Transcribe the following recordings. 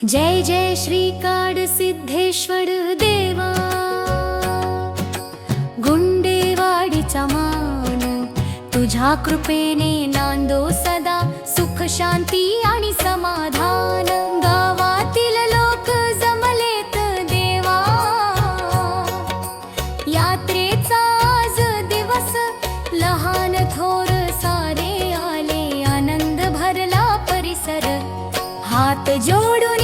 जय जय श्रीकाड सिद्धेश्वर देवा. गुंडेवाडीचा मान तुझ्या कृपेने नांदो सदा सुख शांती आणि समाधान. गावातील लोक जमलेत देवा. यात्रेचा आज दिवस लहान थोर सारे आले आनंद भरला परिसर. हात जोडून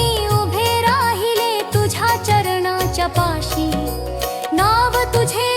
पाशी नाव तुझे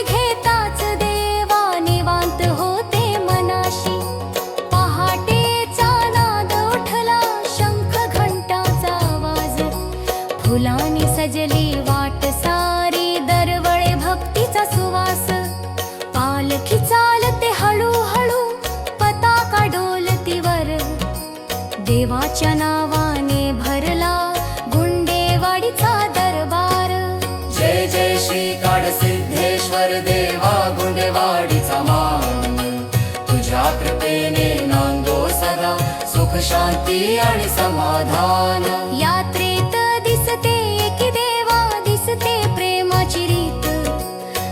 सुख शांती आणि समाधान. यात्रेत दिसते की देवा दिसते प्रेमाची रीत.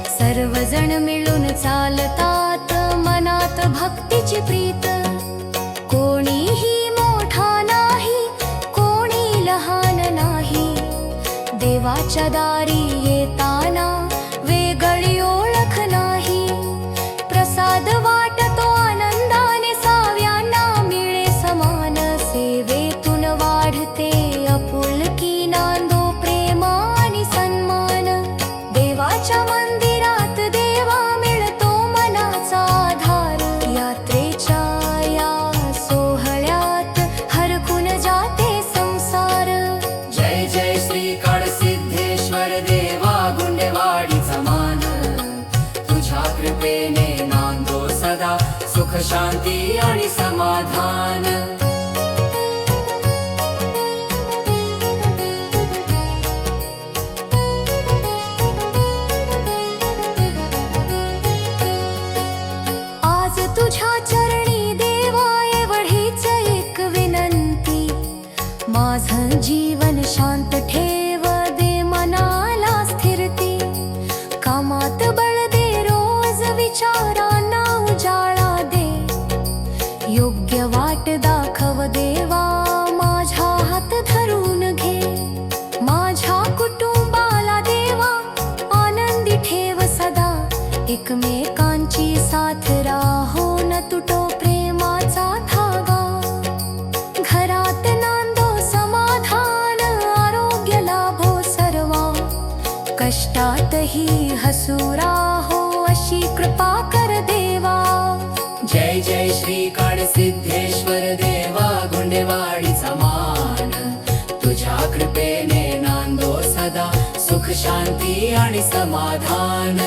सर्वजण मिळून चालतात मनात भक्तीची प्रीत. कोणीही मोठा नाही कोणी लहान नाही. देवाच्या दारी शांती आणि समाधान. आज तुझ्या चरणी देवा एवढीच एक विनंती. माझं जीवन शांत एकमेकांची साथ राहो न तुटो प्रेमाचा धागा. घरात नांदो समाधान आरोग्य लाभो सर्वा. कष्टातही हसू राहो अशी कृपा कर देवा. जय जय श्रीकाड सिद्धेश्वर देवा गुंडेवाडी समान तुझ्या कृपेने नांदो सदा सुख शांती आणि समाधान.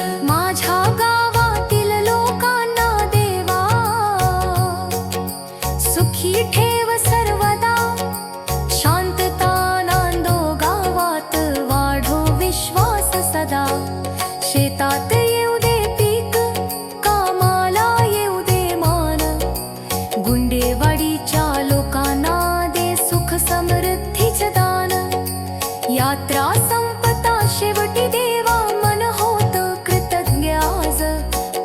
संपता शेवटी देवा मन होत कृतज्ञ आज.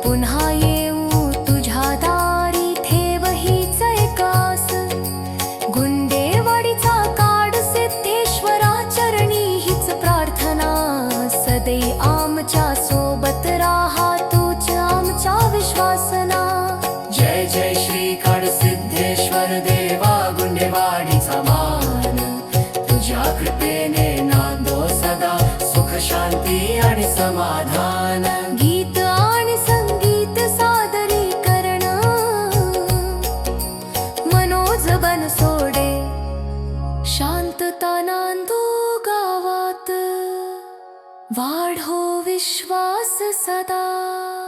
पुन्हा येऊ तुझ्या दारी ठेव हीच एकास गुंडेवाडीचा काड सिद्धेश्वरा चरणी हीच प्रार्थना. सदै आमच्यासोबत राहा तूच आमच्या विश्वासना. जय जय श्री काड सिद्धेश्वर देवा गुंडेवाडीचा वाढो विश्वास सदा.